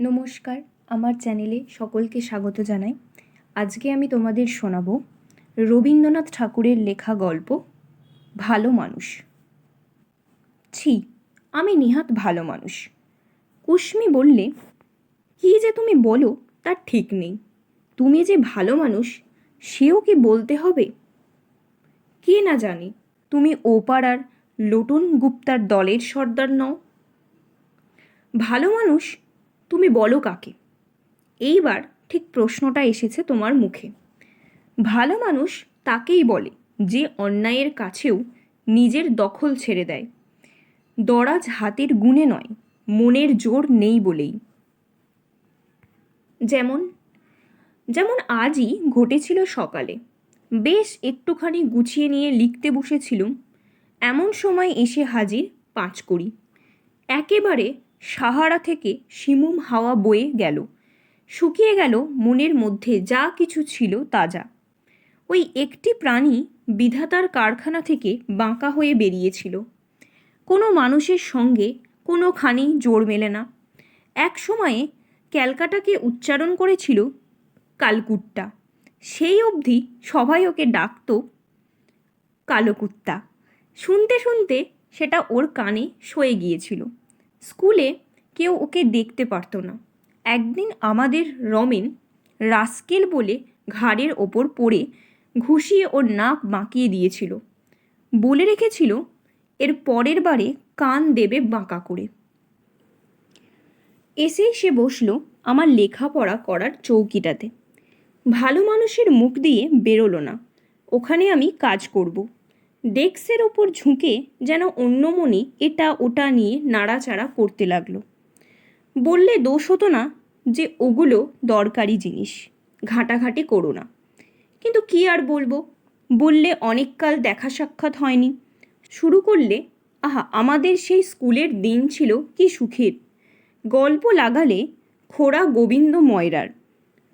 নমস্কার, আমার চ্যানেলে সকলকে স্বাগত জানাই। আজকে আমি তোমাদের শোনাবো রবীন্দ্রনাথ ঠাকুরের লেখা গল্প, ভালো মানুষ। ছি, আমি নিহাত ভালো মানুষ। কুশ্মি বললে, কী যে তুমি বলো, তার ঠিক নেই। তুমি যে ভালো মানুষ, সেও কি বলতে হবে? কে না জানে, তুমি ও পাড়ার লোটন গুপ্তার দলের সর্দার নও? ভালো মানুষ তুমি বলো কাকে? এইবার ঠিক প্রশ্নটা এসেছে তোমার মুখে। ভালো মানুষ তাকেই বলে যে অন্যায়ের কাছেও নিজের দখল ছেড়ে দেয়। দরাজ হাতের গুণে নয়, মনের জোর নেই বলেই। যেমন যেমন আজই ঘটেছিল সকালে। বেশ একটুখানি গুছিয়ে নিয়ে লিখতে বসেছিলুম। এমন সময় এসে হাজির পাঁচকড়ি। একেবারে সাহারা থেকে শিমুম হাওয়া বয়ে গেল। শুকিয়ে গেল মনের মধ্যে যা কিছু ছিল তাজা। ওই একটি প্রাণী বিধাতার কারখানা থেকে বাঁকা হয়ে বেরিয়েছিল। কোনো মানুষের সঙ্গে কোনোখানি জোর মেলে না। এক সময়ে ক্যালকাটাকে উচ্চারণ করেছিল কালকুট্টা। সেই অবধি সবাই ওকে ডাকতো কালোকুত্তা। শুনতে শুনতে সেটা ওর কানে সয়ে গিয়েছিল। স্কুলে কেউ ওকে দেখতে পারতো না। একদিন আমাদের রমেন রাস্কেল বলে ঘাড়ের ওপর পড়ে ঘুষিয়ে ওর নাক বাঁকিয়ে দিয়েছিল। বলে রেখেছিল, এর পরের বারে কান দেবে বাঁকা করে। এসেই সে বসল আমার লেখাপড়া করার চৌকিটাতে। ভালো মানুষের মুখ দিয়ে বেরোলো না। ওখানে আমি কাজ করব। ডেস্কের ওপর ঝুঁকে যেন অন্য মনে এটা ওটা নিয়ে নাড়াচাড়া করতে লাগল। বললে দোষ হতো না যে ওগুলো দরকারি জিনিস, ঘাটাঘাটি করো না। কিন্তু কি আর বলব? বললে অনেককাল দেখা সাক্ষাৎ হয়নি। শুরু করলে, আহা, আমাদের সেই স্কুলের দিন ছিল কি সুখের। গল্প লাগালে খোড়া গোবিন্দ ময়রার।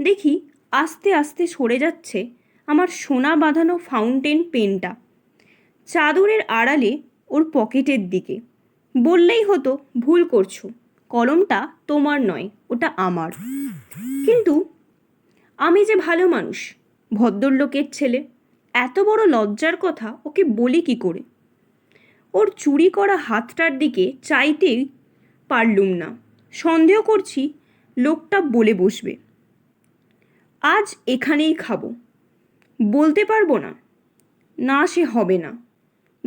দেখি, আস্তে আস্তে সরে যাচ্ছে আমার সোনা বাঁধানো ফাউন্টেন পেনটা। চাদরের আড়ালে ওর পকেটের দিকে। বললেই হতো, ভুল করছ। কলমটা তোমার নয়, ওটা আমার। কিন্তু আমি যে ভালো মানুষ, ভদ্রলোকের ছেলে, এত বড় লজ্জার কথা ওকে বলি কি করে? ওর চুরি করা হাতটার দিকে চাইতেই পারলুম না। সন্দেহ করছি লোকটা বলে বসবে। আজ এখানেই খাব। বলতে পারব না। না, সে হবে না।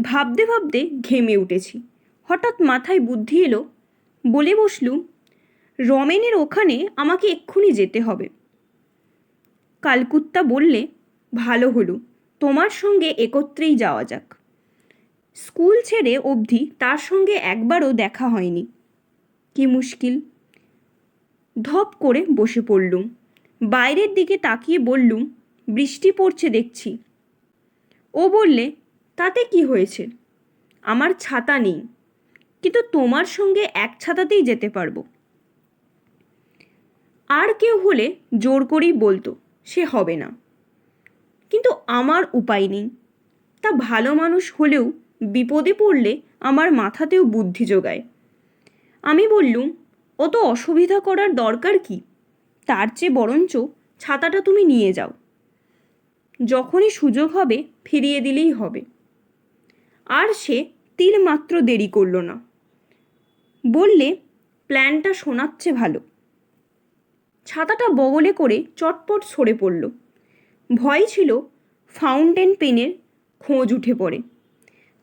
ভাবতে ভাবতে ঘেমে উঠেছি। হঠাৎ মাথায় বুদ্ধি এলো, বলে বসলুম, রমেনের ওখানে আমাকে এক্ষুনি যেতে হবে। কালকুত্তা বললে, ভালো হলো, তোমার সঙ্গে একত্রেই যাওয়া যাক। স্কুল ছেড়ে অবধি তার সঙ্গে একবারও দেখা হয়নি। কি মুশকিল। ধপ করে বসে পড়লুম। বাইরের দিকে তাকিয়ে বললুম, বৃষ্টি পড়ছে দেখছি। ও বললে তাতে কি হয়েছে? আমার ছাতা নেই। কিন্তু তোমার সঙ্গে এক ছাতাতেই যেতে পারব। আর কেউ হলে জোর করেই বলতো, সে হবে না। কিন্তু আমার উপায় নেই। তা ভালো মানুষ হলেও বিপদে পড়লে আমার মাথাতেও বুদ্ধি যোগায়। আমি বললুম, অত অসুবিধা করার দরকার কি? তার চেয়ে বরঞ্চ ছাতাটা তুমি নিয়ে যাও। যখনই সুযোগ হবে, ফিরিয়ে দিলেই হবে। আর সে তিল মাত্র দেরি করল না। বললে, প্ল্যানটা শোনাচ্ছে ভালো। ছাতাটা বগলে করে চটপট সরে পড়ল। ভয় ছিল ফাউন্টেন পেনের খোঁজ উঠে পড়ে।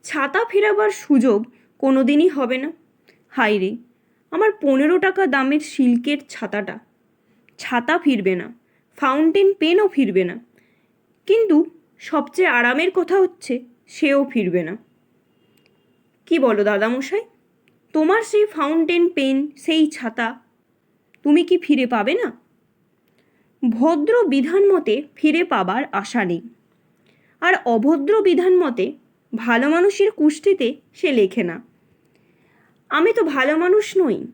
ছাতা ফেরাবার সুযোগ কোনো দিনই হবে না। হাই রে, আমার পনেরো টাকা দামের সিল্কের ছাতাটা। ছাতা ফিরবে না, ফাউন্টেন পেনও ফিরবে না। কিন্তু সবচেয়ে আরামের কথা হচ্ছে, সেও ফিরবে না। কি বলো দাদামশাই? তোমার সেই ফাউন্টেন পেন সেই ছাতা, তুমি কি ফিরে পাবে না? ভদ্র বিধান মতে ফিরে পাবার আশা নেই। আর অভদ্র বিধান মতে ভালো মানুষের কুষ্টিতে সে লেখে না। আমি তো ভালো মানুষ নই,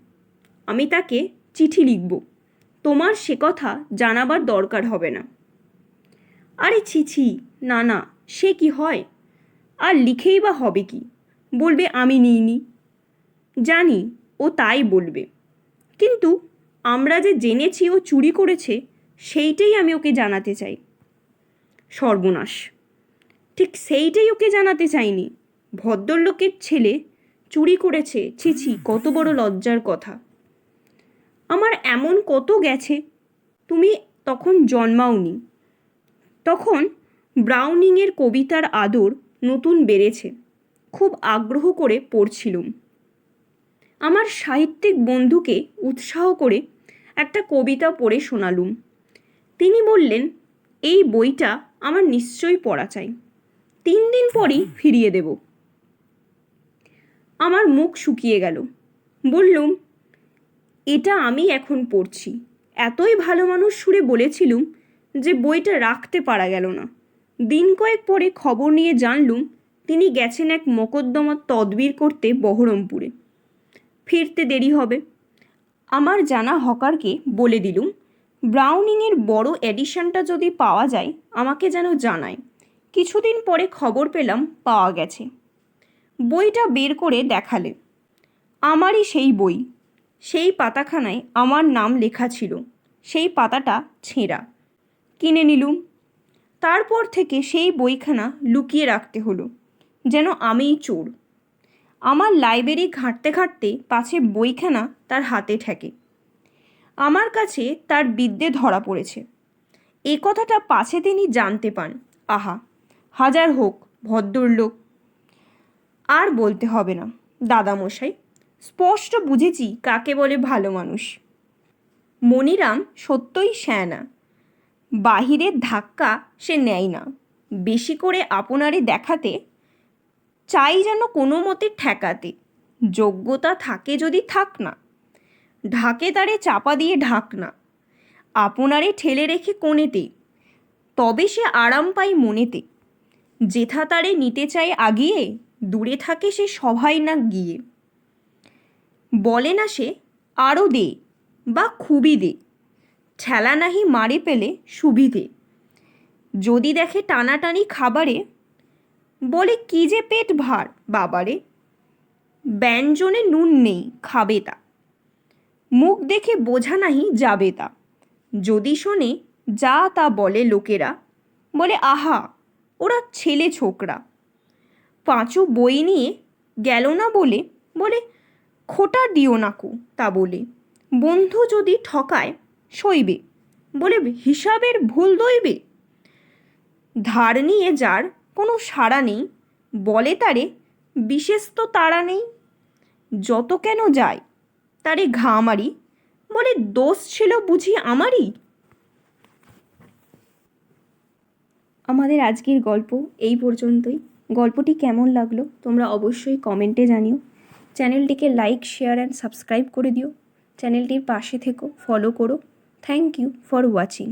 আমি তাকে চিঠি লিখব, তোমার সে কথা জানাবার দরকার হবে না। আরে ছি ছি, না না, সে কি হয়? আর লিখেই বা হবে কি? বলবে, আমি নিইনি। জানি, ও তাই বলবে। কিন্তু আমরা যে জেনেছি ও চুরি করেছে, সেইটাই আমি ওকে জানাতে চাই। সর্বনাশ। ঠিক সেইটাই ওকে জানাতে চাইনি। ভদ্রলোকের ছেলে চুরি করেছে। ছি ছি, কত বড় লজ্জার কথা। আমার এমন কত গেছে, তুমি তখন জন্মাওনি। তখন ব্রাউনিংয়ের কবিতার আদর নতুন বেড়েছে। খুব আগ্রহ করে পড়ছিলুম। আমার সাহিত্যিক বন্ধুকে উৎসাহ করে একটা কবিতা পড়ে শোনালুম। তিনি বললেন, এই বইটা আমার নিশ্চয়ই পড়া চাই। তিন দিন পরই ফিরিয়ে দেব। আমার মুখ শুকিয়ে গেল। বললুম, এটা আমি এখন পড়ছি। এতই ভালো মানুষ সুরে বলেছিলুম যে বইটা রাখতে পারা গেল না। দিন কয়েক পরে খবর নিয়ে জানলুম তিনি গেছেন এক মোকদ্দমার তদবির করতে বহরমপুরে। ফিরতে দেরি হবে। আমার জানা হকারকে বলে দিলুম, ব্রাউনিংয়ের বড় এডিশনটা যদি পাওয়া যায়, আমাকে যেন জানায়। কিছুদিন পরে খবর পেলাম পাওয়া গেছে। বইটা বের করে দেখালে আমারই সেই বই। সেই পাতাখানায় আমার নাম লেখা ছিল। সেই পাতাটা ছেঁড়া। কিনে নিলুম। তারপর থেকে সেই বইখানা লুকিয়ে রাখতে হলো। যেন আমিই চোর। আমার লাইব্রেরি ঘাঁটতে ঘাঁটতে পাছে বইখানা তার হাতে ঠেকে। আমার কাছে তার বিদ্যে ধরা পড়েছে। এ কথাটা পাছে তিনি জানতে পান। আহা, হাজার হোক, ভদ্রলোক। আর বলতে হবে না, দাদামশাই। স্পষ্ট বুঝেছি কাকে বলে ভালো মানুষ। মনিরাম সত্যই শ্যানা বাহিরের ধাক্কা সে নেয় না। বেশি করে আপনারে দেখাতে চাই যেন কোনো মতে ঠেকাতে। যোগ্যতা থাকে যদি থাক না। ঢাকে তারে চাপা দিয়ে ঢাক না। আপনারে ঠেলে রেখে কোণেতে। তবে সে আরাম পায় মনেতে। যেথা তারে নিতে চায় আগিয়ে, দূরে থাকে সে সভাই না গিয়ে। বলে না সে আরও দে বা খুবই দে। ঠেলা নাহি মারে পেলে সুবিধে। যদি দেখে টানাটানি খাবারে বলে কি যে পেট ভার, বাবারে। ব্যঞ্জনে নুন নেই, খাবে তা। মুখ দেখে বোঝা নাহি যাবে তা। যদি শোনে, যা তা বলে লোকেরা। বলে, আহা, ওরা ছেলে ছোকরা। পাঁচু বই নিয়ে গেল না বলে? বলে, খোটা দিও নাকু তা বলে। বন্ধু যদি ঠকায়, সইবে। বলে, হিসাবের ভুল দইবে? ধার নিয়ে যার কোনো সাড়া নেই, বলে তারে, বিশেষ তো তাড়া নেই। যত কেন যায়, তারে ঘা মারি, বলে দোষ ছিল বুঝি আমারই? আমাদের আজকের গল্প এই পর্যন্তই। গল্পটি কেমন লাগল তোমরা অবশ্যই কমেন্টে জানিও। চ্যানেলটিকে লাইক, শেয়ার অ্যান্ড সাবস্ক্রাইব করে দিও। চ্যানেলটির পাশে থেকো, ফলো করো। Thank you for watching